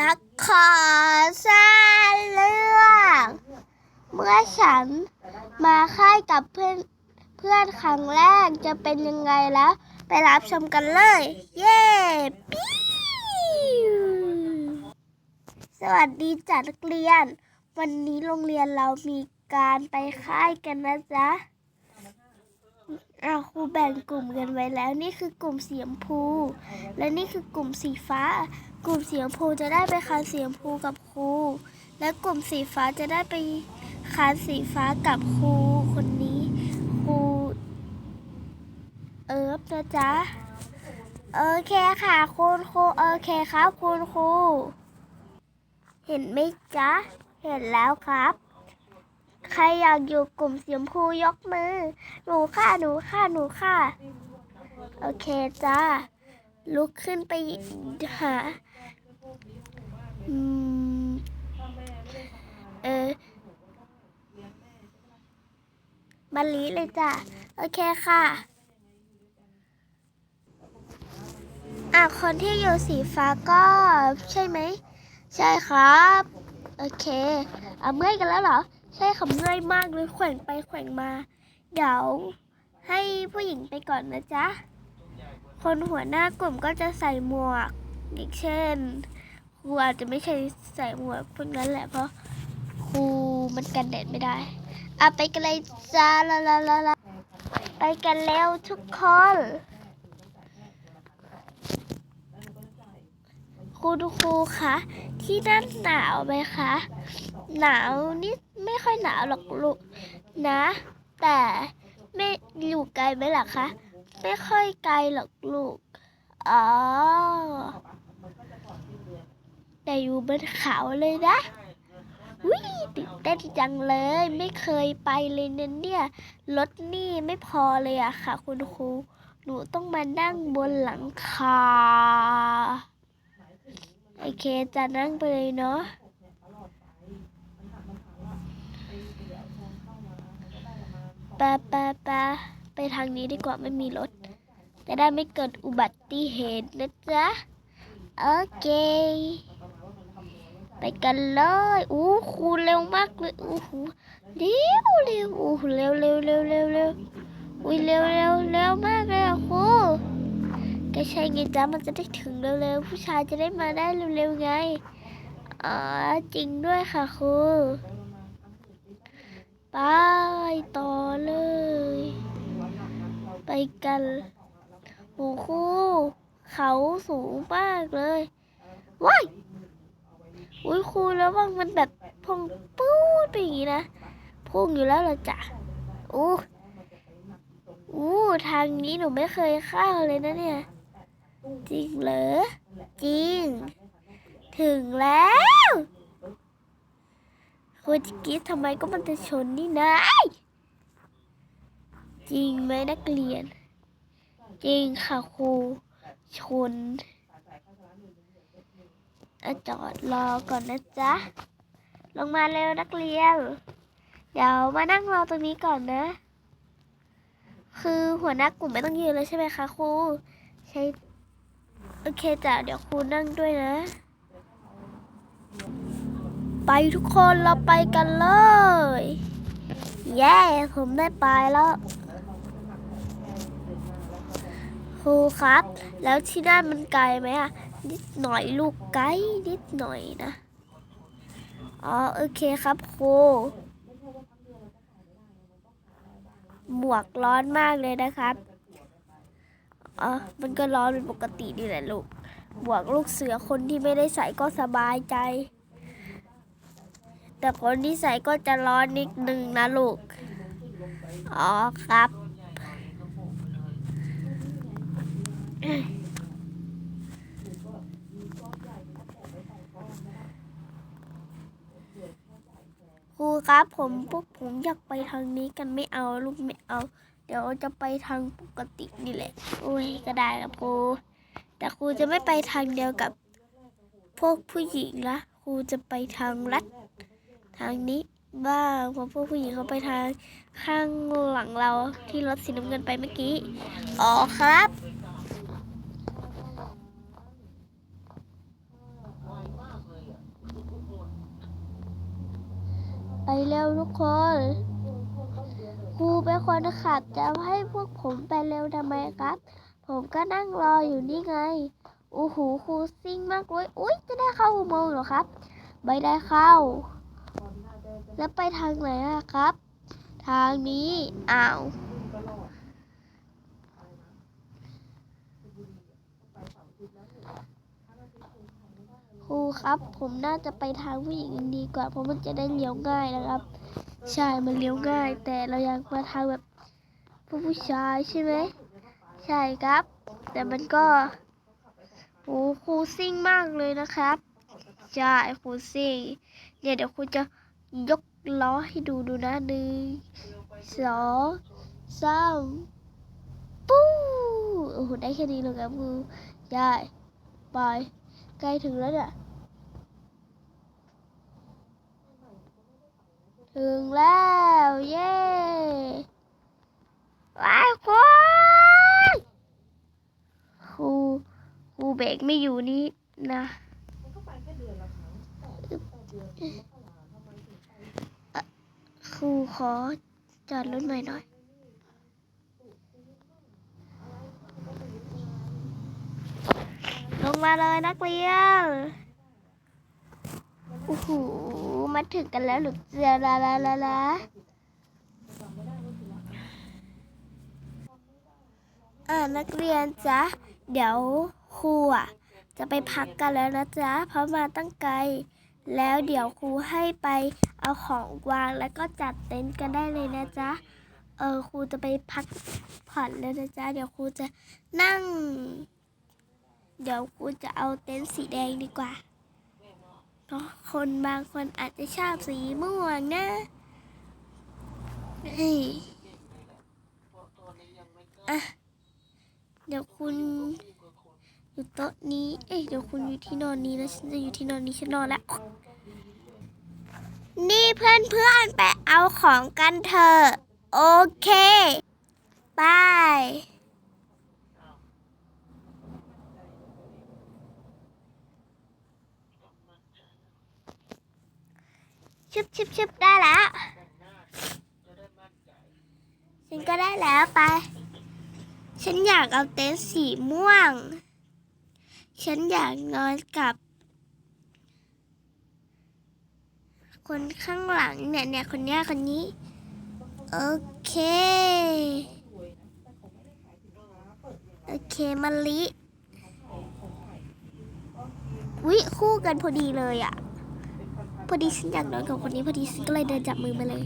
ละครสร้างเรื่อง เมื่อฉันมาค่ายกับเพื่อนเพื่อนครั้งแรกจะเป็นยังไงแล้ว ไปรับชมกันเลย เย้ปสวัสดีจ้ะนักเรียน วันนี้โรงเรียนเรามีการไปค่ายกันนะจ๊ะอาครูแบ่งกลุ่มกันไว้แล้ว นี่คือกลุ่มสีชมพู และนี่คือกลุ่มสีฟ้า กลุ่มสีชมพูจะได้ไปคานสีชมพูกับครู และกลุ่มสีฟ้าจะได้ไปคานสีฟ้ากับครูคนนี้ครูเอิร์ฟนะจ๊ะโอเคค่ะ คุณครูโอเคครับ คุณครูเห็นไหมจ๊ะ เห็นแล้วครับ ใครอยากอยู่กลุ่มสีชมพูยกมือ หนูค่ะหนูค่ะหนูค่ะ โอเคจ้าลุกขึ้นไปหา อืม เออ มาลีเลยจ้ะ โอเคค่ะอะคนที่อยู่สีฟ้าก็ใช่ไหม ใช่ครับ โอเคอะเมื่อยกันแล้วเหรอ ใช่ค่ะเมื่อยมากเลยแขว่งไปแขว่งมา เดี๋ยวให้ผู้หญิงไปก่อนนะจ๊ะ คนหัวหน้ากลุ่มก็จะใส่หมวกอย่างเช่นครูอาจจะไม่ใช่ใส่หมวกพวกนั้นแหละเพราะครูมันกันแดดไม่ได้ อะไปกันเลยจ้าละละละละไปกันเร็วทุกคนคุณครูคะที่นั่นหนาวไหมคะ หนาวนิดไม่ค่อยหนาวหรอกลูกนะ แต่ไม่อยู่ไกลไหมล่ะคะ ไม่ค่อยไกลหรอกลูกอ๋อแต่อยู่บนเขาเลยนะ วิตื่นเต้นจังเลย ไม่เคยไปเลยนะเนี่ยรถนี่ไม่พอเลยอะค่ะ คุณครูหนูต้องมานั่งบนหลังคาโอเคจะนั่งไปเลยเนาะปะปะปะไปทางนี้ดีกว่าไม่มีรถ จะได้ไม่เกิดอุบัติเหตุนะจ๊ะ โอเค ไปกันเลยอู้คูเร็วมากเลยอู้หูเร็วเร็วอู้หูเร็วเร็วเร็วเร็วเร็วอุ้ยเร็วเร็วเร็วมากเลยอะครูก็ใช่ไงจ๊ะมันจะได้ถึงเร็วๆผู้ชายจะได้มาได้เร็วๆไงอ๋อจริงด้วยค่ะครูไปต่อเลย ไปกันโอ้โหเขาสูงมากเลยว้าย อุ้ยครูแล้วว่ามันแบบพองปู๊ดไปอย่างนี้นะพุ่งอยู่แล้วเหรอจ๊ะอู้อู้ทางนี้หนูไม่เคยเข้าเลยนะเนี่ย จริงเหรอ จริง ถึงแล้วคุณจะกรีดทำไมก็มันจะชนนี่นะไอ้จริงไหมนักเรียน จริงค่ะครูชน จอดรอก่อนนะจ๊ะ ลงมาเร็วนักเรียน เดี๋ยวมานั่งรอตรงนี้ก่อนนะ คือหัวหน้ากลุ่มไม่ต้องยืนเลยใช่ไหมคะครู ใช่ โอเคจ้ะ เดี๋ยวครูนั่งด้วยนะ ไปทุกคนเราไปกันเลย เย้ ผมได้ไปแล้วครูครับ แล้วที่นั่นมันไกลไหมอะ นิดหน่อยลูกไกลนิดหน่อยนะ อ๋อโอเคครับครูหมวกร้อนมากเลยนะครับอ๋อมันก็ร้อนเป็นปกตินี่แหละลูกหมวกลูกเสือคนที่ไม่ได้ใส่ก็สบายใจ แต่คนที่ใส่ก็จะร้อนนิดนึงนะลูก อ๋อครับ รูครับผมพวกผมอยากไปทางนี้กันไม่เอาลูกไม่เอา เดี๋ยวจะไปทางปกตินี่แหละโอ้ยก็ได้ครับครูแต่ครูจะไม่ไปทางเดียวกับ พวกผู้หญิงละครูจะไปทางลัดทางนี้บ้างเพราะพวกผู้หญิงเขาไปทางข้างหลังเราที่รถสีน้ำเงินไปเมื่อกี้อ๋อครับ ไปเร็วทุกคนครูเป็นคนขับจะให้พวกผมไปเร็วทำไมครับ ผมก็นั่งรออยู่นี่ไงโอ้โหครูซิ่งมากเลยอุ้ยจะได้เข้าอุโมงค์เหรอครับ ไม่ได้เข้า แล้วไปทางไหนอะครับ ทางนี้อ้าว รูครับ ผมน่าจะไปทางผู้หญิงดีกว่า เพราะมันจะได้เลี้ยวง่ายนะครับ ใช่ มันเลี้ยวง่าย แต่เราอยากมาทางแบบผู้ผู้ชายใช่ไหม ใช่ครับ แต่มันก็โอ้ครูซิ่งมากเลยนะครับ ใช่ครูซิ่งเนี่ยเดี๋ยวครูจะยกล้อให้ดูดูนะหนึ่งสองสามปู้โอ้โหได้แค่นี้เลยครับครูใช่ไปใกล้ถึงแล้วเนี่ย ถึงแล้ว เย้ว้ายคุณครูครูเบรกไม่อยู่นี่นะครูขอจอดรถใหม่หน่อยลงมาเลยนักเรียนโอ้โห มาถึงกันแล้วหรือเจียลาลาลาลาอ่านักเรียนจ๊ะ เดี๋ยวครูอะจะไปพักกันแล้วนะจ๊ะ เพราะมาตั้งไกล แล้วเดี๋ยวครูให้ไปเอาของวางแล้วก็จัดเต็นท์กันได้เลยนะจ๊ะ เออครูจะไปพักผ่อนแล้วนะจ๊ะ เดี๋ยวครูจะนั่ง เดี๋ยวครูจะเอาเต็นท์สีแดงดีกว่า คนบางคนอาจจะชอบสีม่วงนะเฮ้ยอะเดี๋ยวคุณอยู่โต๊ะนี้ เอ้ยเดี๋ยวคุณอยู่ที่นอนนี้แล้วฉันจะอยู่ที่นอนนี้ฉันนอนแล้ว นี่เพื่อนเพื่อนไปเอาของกันเถอะ โอเคบาย บชึบชึบได้แล้วฉันก็ได้แล้วไป ฉันอยากเอาเต็นท์สีม่วง ฉันอยากนอนกับ คนข้างหลังเนี่ยเนี่ยคนเนี้ยคนนี้ โอเค โอเคมะลิวิคู่กันพอดีเลยอะ อดีฉันอยากนอนกับคนนี้พอดีฉันก็เลยเดินจับมือมาเลย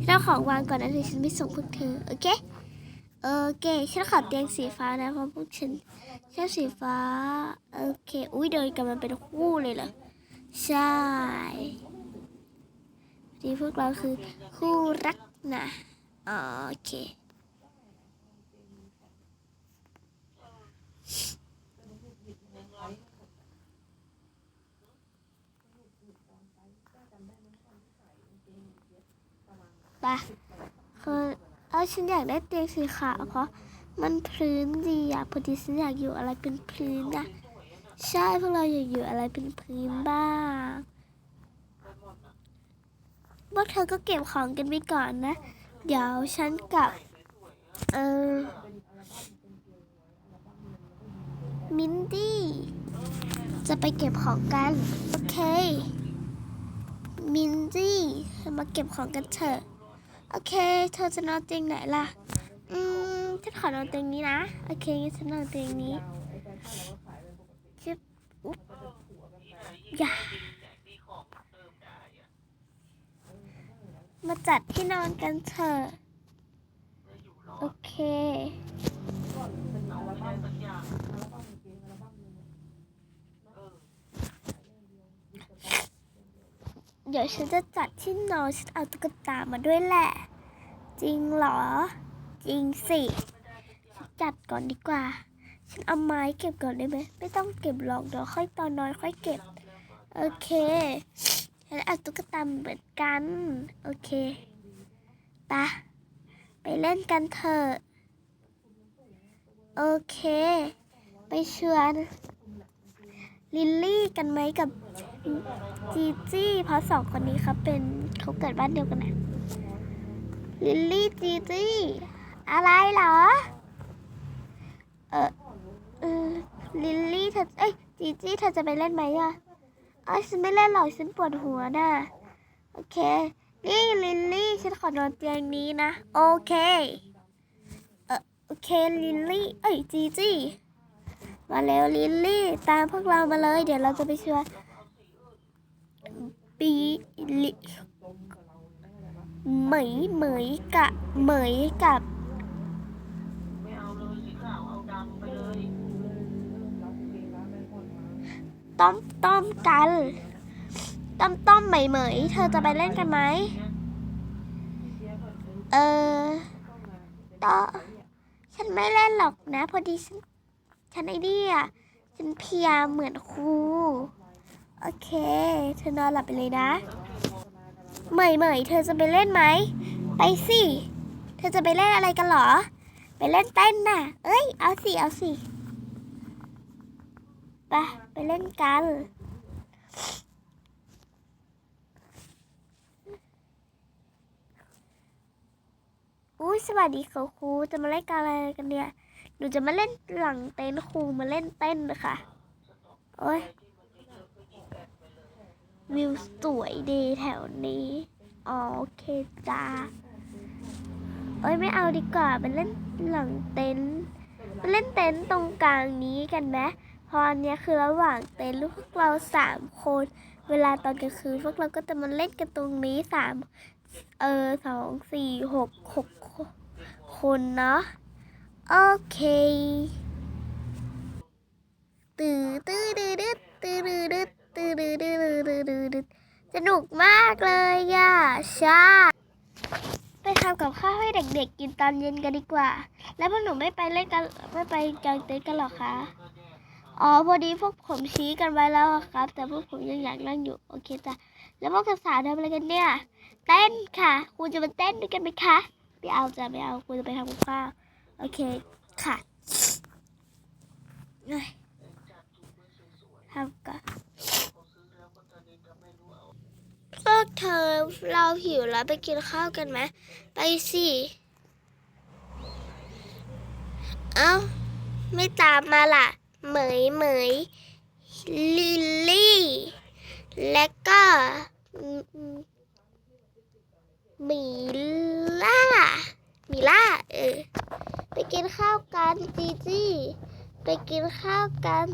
ฉันเอาของวางก่อนนะเดี๋ยวฉันไปส่งพวกเธอโอเคโอเคฉันขอเตียงสีฟ้านะเพราะพวกฉันชอบสีฟ้าโอเคอุ้ยเดินกันมันเป็นคู่เลยเหรอใช่ที่พวกเราคือคู่รักนะอ๋อโอเค ไปคือเออฉันอยากได้เตียงสีขาวเพราะมันพื้นดีอะพอดีฉันอยากอยู่อะไรเป็นพื้นอะใช่พวกเราอยากอยู่อะไรเป็นพื้นบ้างพวกเธอก็เก็บของกันไปก่อนนะ เดี๋ยวฉันกับเออมินดี้จะไปเก็บของกัน โอเค มินดี้มาเก็บของกันเถอะ โอเค เธอจะนอนเตียงไหนล่ะ อืม ฉันขอนอนเตียงนี้นะ โอเคงั้นฉันนอนเตียงนี้ชิบอุ๊บอย่ามาจัดที่นอนกันเถอะ โอเค เดี๋ยวฉันจะจัดที่นอนฉันเอาตุ๊กตามาด้วยแหละ จริงเหรอ จริงสิฉันจัดก่อนดีกว่า ฉันเอาไม้เก็บก่อนได้ไหมไม่ต้องเก็บหรอกเดี๋ยวค่อยตอนนอนค่อยเก็บ โอเคฉันเอาตุ๊กตาเหมือนกัน โอเคปะไปเล่นกันเถอะ โอเค ไปชวน ลิลลี่กันไหมกับจีจี้เพราะสองคนนี้เขาเป็นเขาเกิดบ้านเดียวกันนะลิลลี่จีจี้อะไรเหรอ เออเออลิลลี่เธอเอ้ยจีจี้เธอจะไปเล่นไหมอะเอ้ยฉันไม่เล่นหรอกฉันปวดหัวน่ะโอเค นี่ลิลลี่ฉันขอนอนเตียงนี้นะ โอเค เออโอเคลิลลี่ เอ้ยจีจี้ มาเร็วลิลลี่ตามพวกเรามาเลย เดี๋ยวเราจะไปช่วยปีลิเหมยเหมยกะเหมยกับต้มต้มกันต้มต้มเหมยเหมยเธอจะไปเล่นกันไหมเออต่อฉันไม่เล่นหรอกนะ พอดีฉัน ฉันไอ้นี่อะฉันเพียเหมือนครู โอเค เธอนอนหลับไปเลยนะเหมยเหมยเธอจะไปเล่นไหม ไปสิ เธอจะไปเล่นอะไรกันหรอ ไปเล่นเต้นน่ะ เอ้ย เอาสิ เอาสิ ไป ไปเล่นกันอุ้ยสวัสดีค่ะครูจะมาเล่นการอะไรกันเนี่ย นูจะมาเล่นหลังเต็นครูมาเล่นเต้นนะคะโอ้ยวิวสวยดีแถวนี้โอเคจ้าเอ้ยไม่เอาดีกว่าไปเล่นหลังเต็นท์ไปเล่นเต็นท์ตรงกลางนี้กันไหมพอันเนี้ยคือระหว่างเต็นท์พวกเราสามคน เวลาตอนกลางคืนพวกเราก็จะมาเล่นกันตรงนี้สามเออสองสี่หกหกคนเนาะ โอเคตื่นตื้อดื้อดื้อตื้อดื้อดื้อตื้อดื้อดื้อดื้อดื้อดื้อสนุกมากเลยอะใช่ไปทำกับข้าวให้เด็กๆ กินตอนเย็นกันดีกว่า แล้วพวกหนูไม่ไปเล่นกันไม่ไปกางเต็นท์กันหรอคะ อ๋อพอดีพวกผมชี้กันไว้แล้วครับ แต่พวกผมยังอยากนั่งอยู่โอเคจ้ะแล้วพวกสาวทำอะไรกันเนี่ย เต้นค่ะครูจะมาเต้นด้วยกันไหมคะไม่เอาจ้ะไม่เอาครูจะไปทำกับข้าว โอเคค่ะเอ้ยทำก่อนพวกเธอเราหิวแล้วไปกินข้าวกันไหมไปสิ เอ้า ไม่ตามมาล่ะ เหมยเหมยลิลลี่ และก็มีล่า มีล่าเออ ไปกินข้าวกันจีจี้ไปกินข้าวกัน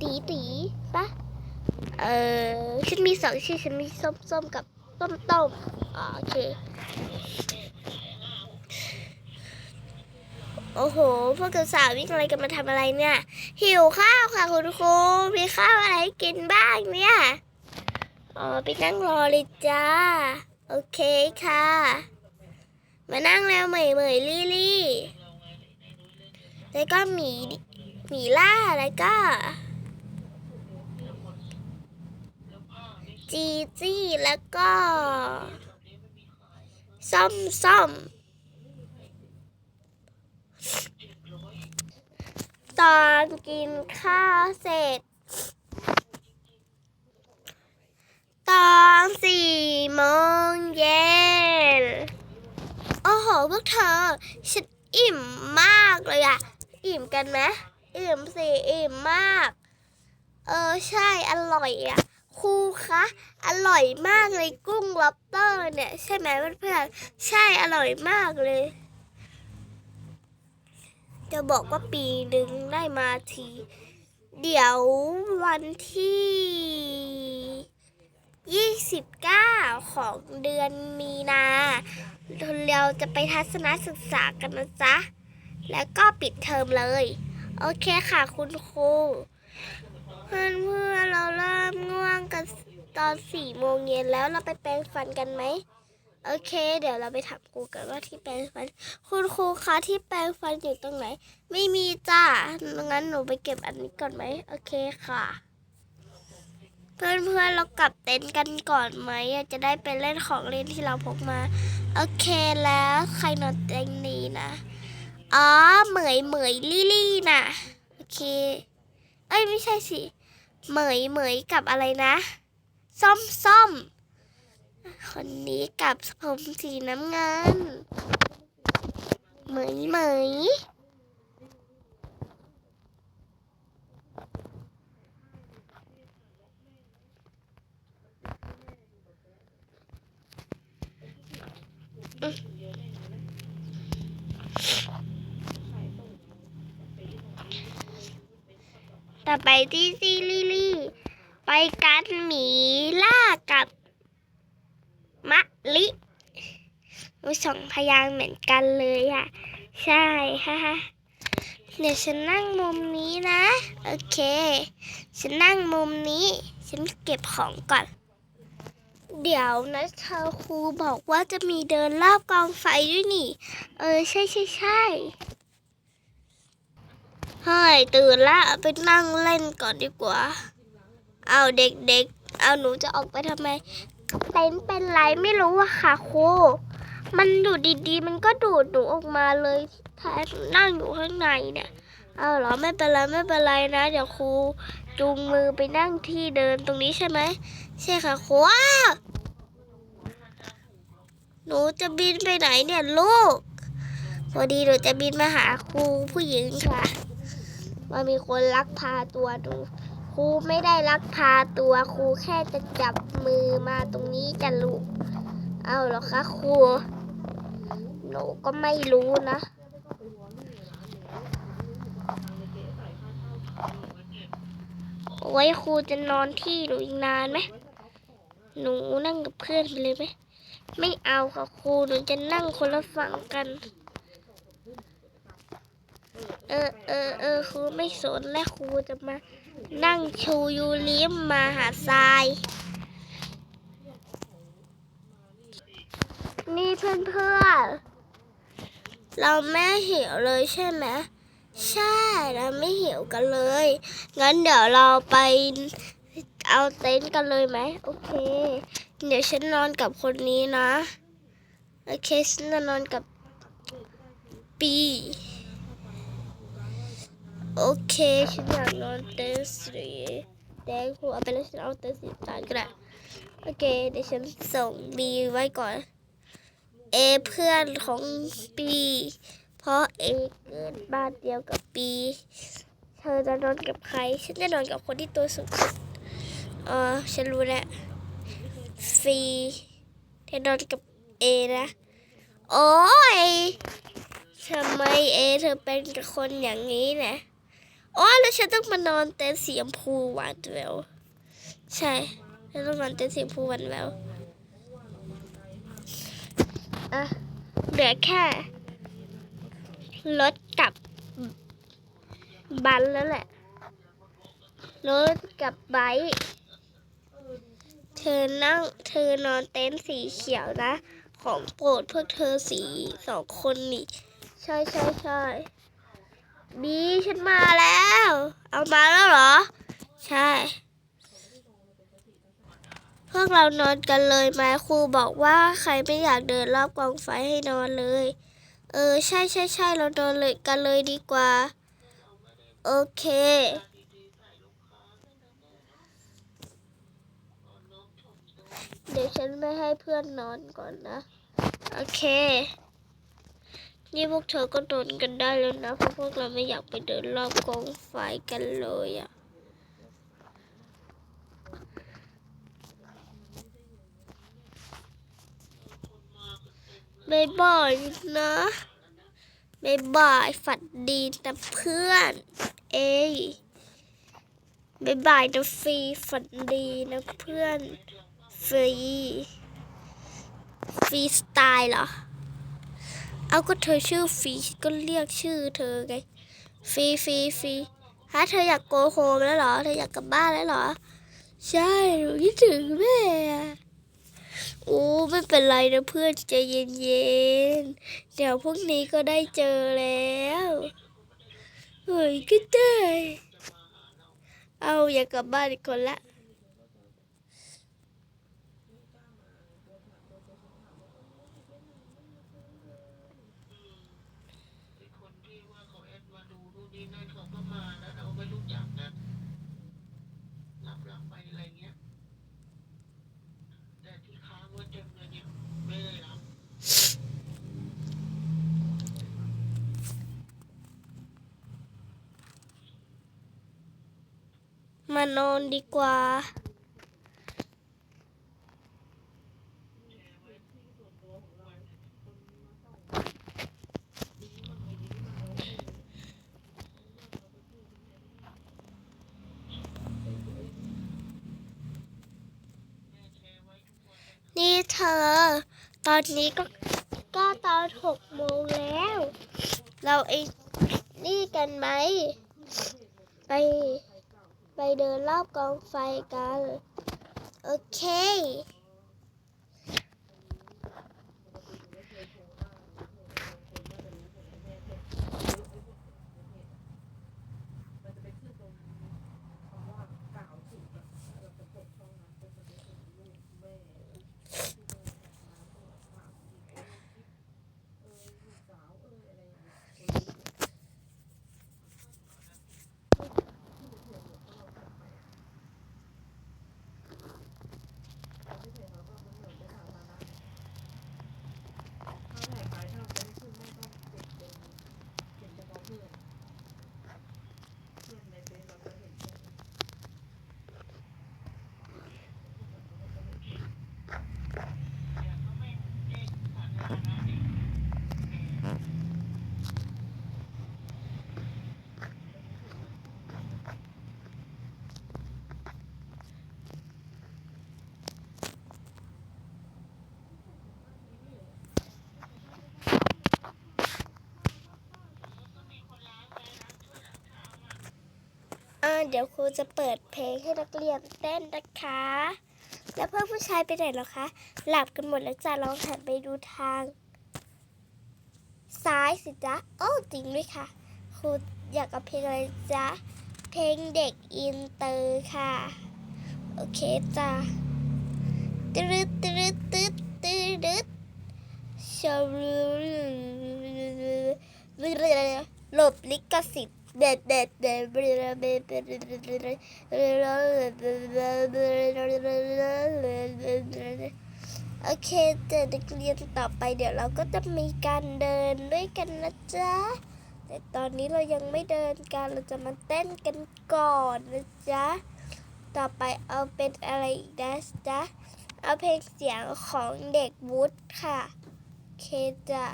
ตีตีปะเออฉันมีสองชื่อฉันมีส้มส้มกับต้มต้มโอเค โอ้โห พวกสาววิ่งอะไรกันมาทำอะไรเนี่ย หิวข้าวค่ะคุณครู มีข้าวอะไรให้กินบ้างเนี่ย อ๋อ ไปนั่งรอเลยจ้า โอเคค่ะ มานั่งแล้วเหมยเหมยลี่ลี่แล้วก็หมีหมีล่าแล้วก็ จีจี้แล้วก็ส้มส้มตอนกินข้าวเสร็จ ตอนสี่โมงเย็น โอ้โหพวกเธอ ฉันอิ่มมากเลยอะอิ่มกันไหมอิ่มสิอิ่มมาก เออใช่อร่อยอะครูคะอร่อยมากเลยกุ้งล็อบสเตอร์เนี่ย ใช่ไหมเพื่อนๆใช่อร่อยมากเลย จะบอกว่าปีหนึ่งได้มาที เดี๋ยววันที่ 29 ของเดือนมีนา เราจะไปทัศนศึกษากันนะจ๊ะ แล้วก็ปิดเทอมเลย โอเคค่ะคุณครูเพื่อนเพื่อนเราเริ่มง่วงกันตอนสี่โมงเย็นแล้วเราไปแปรงฟันกันไหมโอเค เดี๋ยวเราไปถามครูกันว่าที่แปรงฟัน คุณครูคะที่แปรงฟันอยู่ตรงไหน ไม่มีจ้างั้นหนูไปเก็บอันนี้ก่อนไหมโอเคค่ะ เพื่อนเพื่อนเรากลับเต็นท์กันก่อนไหมจะได้ไปเล่นของเล่นที่เราพกมา โอเคแล้วใครนอนเตียงนี้นะอ๋อเหมยเหมยลี่ลี่น่ะโอเค เอ้ยไม่ใช่สิเหมยเหมยกับอะไรนะส้มส้มคนนี้กับผมสีน้ำเงินเหมยเหมย ต่อไปที่ซีลิลี่ไปกันหมีล่ากับมะลิอุยสองพยางเหมือนกันเลยอะ ใช่ฮ่าฮ่าเดี๋ยวฉันนั่งมุมนี้นะ โอเค ฉันนั่งมุมนี้ ฉันเก็บของก่อน เดี๋ยวนะเธอครูบอกว่าจะมีเดินรอบกองไฟด้วยนี่ เออใช่ใช่ใช่เฮ้ยตื่นละไปนั่งเล่นก่อนดีกว่า เอาเด็กๆ เอาหนูจะออกไปทำไม เต็นเป็นไรไม่รู้อะค่ะครูมันดูดดีๆ มันก็ดูดหนูออกมาเลยแทนนั่งอยู่ข้างในเนี่ย เอาเหรอไม่เป็นไรไม่เป็นไรนะ เดี๋ยวครูจูงมือไปนั่งที่เดินตรงนี้ใช่ไหมใช่ค่ะครูว้าว หนูจะบินไปไหนเนี่ยลูก พอดีหนูจะบินมาหาครูผู้หญิงค่ะว่ามีคนลักพาตัวหนูครูไม่ได้ลักพาตัวครูแค่จะจับมือมาตรงนี้จะลูก เอาหรอคะครู หนูก็ไม่รู้นะโอ้ยครูจะนอนที่หนูอีกนานไหม หนูนั่งกับเพื่อนไปเลยไหม ไม่เอาค่ะครูหนูจะนั่งคนละฝั่งกัน เออเออเออครูไม่สนและครูจะมา นั่งชูยูเลียมมาหาทราย นี่เพื่อนเพื่อนเราไม่หิวเลยใช่ไหมใช่เราไม่หิวกันเลย งั้นเดี๋ยวเราไปเอาเต็นท์กันเลยไหมโอเค เดี๋ยวฉันนอนกับคนนี้นะ โอเค ฉันจะนอนกับปีโอเค ฉันอยากนอนเต็นท์สีแดงหัวไปแล้วฉันเอาเต็นท์สีตาลก็ได้ โอเค เดี๋ยวฉันส่งบีไว้ก่อน เอเพื่อนของปีเพราะเอเกิดบ้านเดียวกับปี เธอจะนอนกับใคร ฉันจะนอนกับคนที่ตัวสูงสุดเออฉันรู้แล้ว ฟีเธอนอนกับเอนะ โอ้ยทำไมเอเธอเป็นกับคนอย่างนี้นะอ้ยแล้วฉันต้องมานอนเต็นท์สีชมพูหวานแววใช่ฉันต้องนอนเต็นท์สีชมพูหวานแววอะเหลือแค่ รถกับบันแล้วแหละ รถกับไบค์ ธอนั่งเธอนอนเต็นท์สีเขียวนะ ของโปรดพวกเธอสีสองคนนี่ใช่ใช่ใช่บีฉันมาแล้ว เอามาแล้วเหรอ ใช่ พวกเรานอนกันเลยไหมครูบอกว่าใครไม่อยากเดินรอบกองไฟให้นอนเลย เออ ใช่ใช่ใช่เรานอนเลยกันเลยดีกว่า โอเค เดี๋ยวฉันไม่ให้เพื่อนนอนก่อนนะ โอเค นี่พวกเธอก็นอนกันได้แล้วนะ เพราะพวกเราไม่อยากไปเดินรอบกองไฟกันเลยอะบายบายนะบายบายฝันดีนะเพื่อน เอ้ยบายบายนะฟรีฝันดีนะเพื่อน ฟรีฟรีสไตล์เหรอ เอาก็เธอชื่อฟรีก็เรียกชื่อเธอไงฟรีฟรีฟรีฮะเธออยากโกโฮมแล้วเหรอ เธออยากกลับบ้านแล้วเหรอ ใช่หนูคิดถึงแม่โอ้ไม่เป็นไรนะเพื่อนใจเย็นๆ เดี๋ยวพรุ่งนี้ก็ได้เจอแล้วเฮ้ยก็ได้ เอาอยากกลับบ้านอีกคนละ เอะไรเงี้ย แต่ที่ค้างไว้เต็มเลยเนี่ยไม่ได้รับ มานอนดีกว่า นี่เธอ ตอนนี้ก็ก็ตอนหกโมงแล้ว เราไอ้นี่กันไหม ไป ไปเดินรอบกองไฟกัน โอเค ดี๋ยวครูจะเปิดเพลงให้นักเรียนเต้นนะคะ แล้วเพื่อนผู้ชายไปไหนแล้วคะ หลับกันหมดแล้วจ้ะลองหันไปดูทาง ซ้ายสิจ๊ะโอ้จริงด้วยค่ะ ครูอยากเอาเพลงอะไรจ๊ะ เพลงเด็กอินเตอร์ค่ะ โอเคจ้ะตึ๊ดตึ๊ดตึ๊ดตึ๊ดตึ๊ดชาหลบลิขสิทธิ์ เด็ดเด็ดเด็ดโอเคเดี๋ยวนักเรียนต่อไปเดี๋ยวเราก็จะมีการเดินด้วยกันนะจ๊ะ แต่ตอนนี้เรายังไม่เดินกันเราจะมาเต้นกันก่อนนะจ๊ะ ต่อไปเอาเป็นอะไรอีกนะจ๊ะ เอาเพลงเสียงของเด็กวุฒค่ะ เคจ้ะ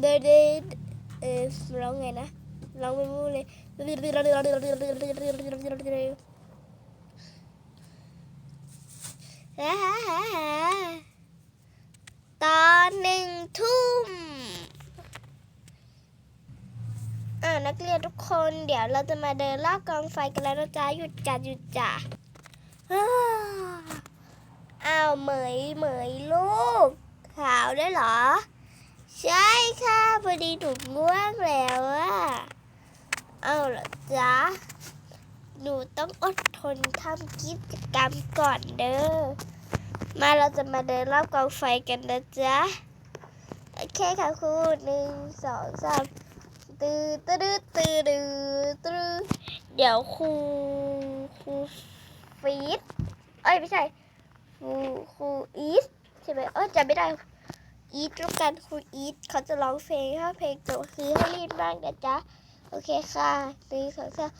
เดินเดินเออร้องไงนะ เร้องไม่รู้เลยตอนหนึ่งทุ่มอ่านักเรียนทุกคนเดี๋ยวเราจะมาเดินรอบกองไฟกันแล้วนะจ๊ะหยุดจ้ะหยุดจ้ะอ้าวอ้าวเหมยเหมยลูกขาวได้เหรอ ใช่ค่ะพอดีหนูง่วงแล้วอะ เอาเหรอจ๊ะหนูต้องอดทนทำกิจกรรมก่อนเด้อ มาเราจะมาเดินรอบกองไฟกันนะจ๊ะ โอเคค่ะครูหนึ่งสองสามตื้อตื้อตื้อตื้อตื้อเดี๋ยวครูครูฟีดเอ้ยไม่ใช่ครูครูอีทใช่ไหมเอ้ยจำไม่ได้อีทแล้วกันครูอีทเขาจะร้องเพลงถ้าเพลงจบคือให้รีบมากนะจ๊ะ อเคค่ะหนึ่งสองสาม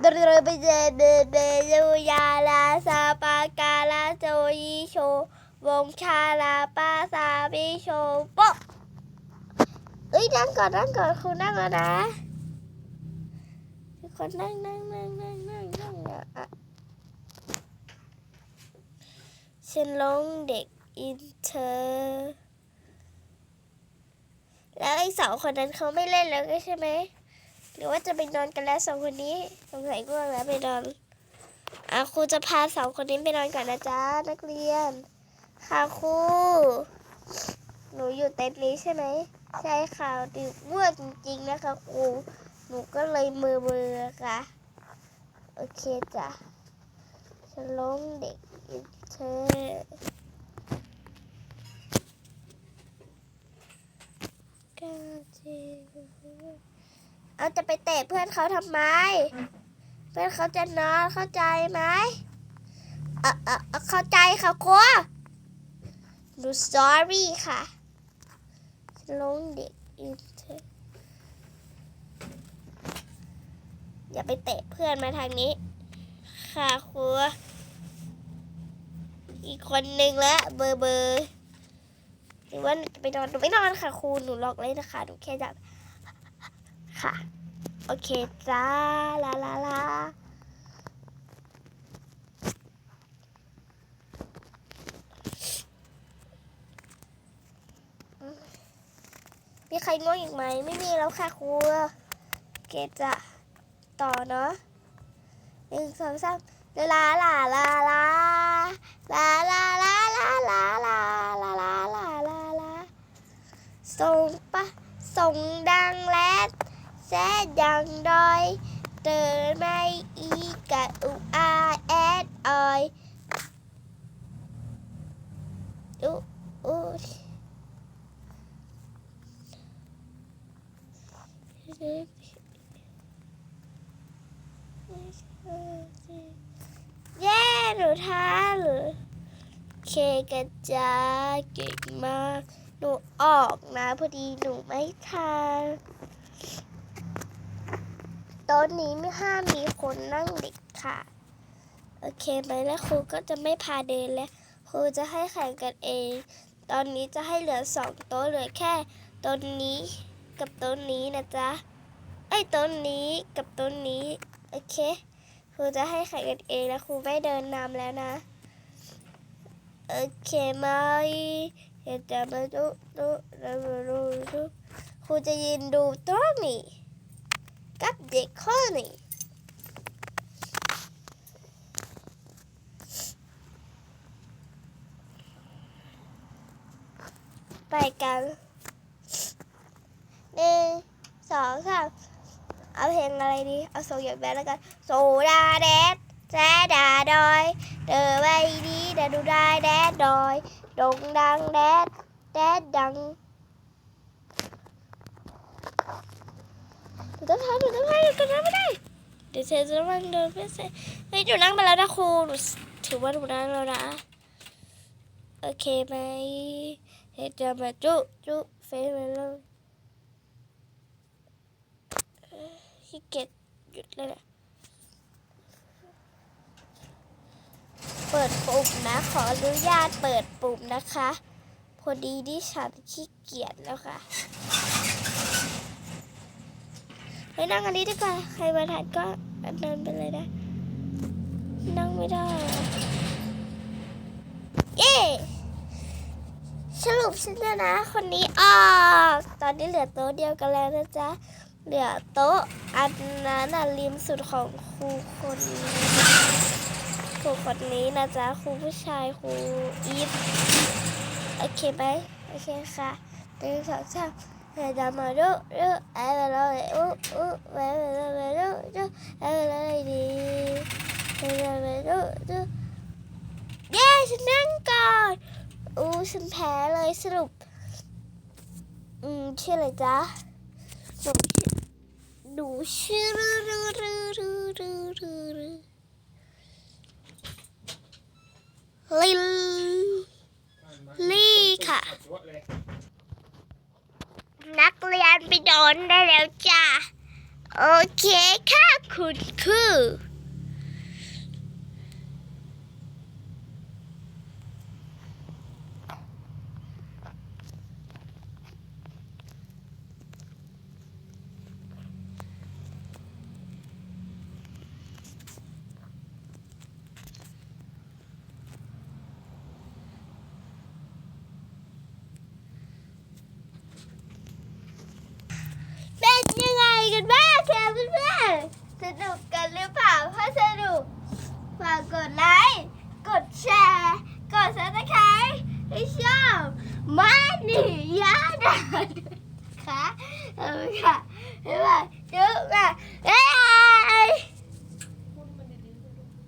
เดรเบเจเดเดลูยาลาซาปากาลาโจยิโชวงชาลาปาซาบิโชโปเอ้ยนั่งก่อนนั่งก่อนครูนั่งแล้วนะทุกคนนั่งนั่งนั่งนั่งนั่งนั่งอะฉันลงเด็กอินเตอร์แล้วไอ้สองคนนั้นเขาไม่เล่นแล้วใช่ไหม หรือว่าจะไปนอนกันแล้วสองคนนี้สงสัยง่วงแล้วไปนอนอะครูจะพาสองคนนี้ไปนอนก่อนนะจ๊ะนักเรียน ค่ะครูหนูอยู่เต็นท์นี้ใช่ไหมใช่ค่ะดิวง่วงจริงๆนะคะครูหนูก็เลยมือมือค่ะโอเคจ้ะฉลองเด็กอินเตอร์ก้าเจ็ด เอาจะไปเตะเพื่อนเขาทำไม เพื่อนเขาจะนอนเข้าใจไหมเออเออเข้าใจค่ะครูหนู sorry ค่ะลงเด็กอินเทอร์อย่าไปเตะเพื่อนมาทางนี้ ค่ะครูอีกคนนึงแล้วเบอร์เบอร์หรือว่าหนูจะไปนอนหนูไม่นอนค่ะครูหนูล็อกเลยนะคะหนูแค่จะ ค่ะ โอเคจ้าลาลาลามีใครง่วงอีกไหม ไม่มีแล้วค่ะครูเกตจะต่อเนาะหนึ่งสองสามลาลาลาลาลาลาลาลาลาลาลาลาลาลาลาส่งปะส่งดังแลด แซดดังดอยเตือนไม่อีกะอุอาแอดออยอุอุเย้หนูทันเคกระจาเก่งมาก หนูออกนะพอดีหนูไม่ทัน โต๊ะนี้ไม่ห้ามมีคนนั่งเด็กค่ะ โอเคไหมแล้วครูก็จะไม่พาเดินแล้วครูจะให้แข่งกันเอง ตอนนี้จะให้เหลือสองโต๊ะเหลือแค่โต๊ะนี้กับโต๊ะนี้นะจ๊ะไอ้โต๊ะนี้กับโต๊ะนี้โอเคครูจะให้แข่งกันเองแล้วครูไม่เดินนำแล้วนะโอเคไหมเดี๋ยวจะมาดูดูดูดูดูครูจะยืนดูตรงนี้ กับเด็กคนนี้ไปกันหนึ่งสองสามเอาเพลงอะไรดี เอาโซอยากแบนแล้วกัน โซดาแดดแซดาดอย เดอไว้ดีแดดดูได้แดดดอยดงดังแดดแดดดัง หนูต้องทำหนูต้องทำหนูต้องทำไม่ได้ เดี๋ยวเธอจะต้องเดินไปเซ่เฮ้ยหนูนั่งไปแล้วนะครูหนูถือว่าหนูนั่งแล้วนะโอเคไหมเฮ็ดจะมาจุจุเฟซมาแล้วขี้เกียจหยุดเลยนะเปิดปุ่มนะ ขออนุญาตเปิดปุ่มนะคะ พอดีที่ฉันขี้เกียจแล้วค่ะ ไปนั่งอันนี้ดีกว่า ใครมาทันก็อันนั้นไปเลยนะ นั่งไม่ได้ เย้สรุปฉันนะ คนนี้ออกตอนนี้เหลือโต๊ะเดียวกันแล้วนะจ๊ะ เหลือโต๊ะอันนั้นน่ะริมสุดของครูคนนี้ครูคนนี้นะจ๊ะครูผู้ชายครูอีฟโอเคไหมโอเคค่ะหนึ่งสองสาม เย้ฉันนั่งก่อนอู้ฉันแพ้เลยสรุป อืมชื่ออะไรจ๊ะหนูชื่อรือรือรือรือรือรือลิล ไปโดนได้แล้วจ้ะโอเคค่ะคุณคือ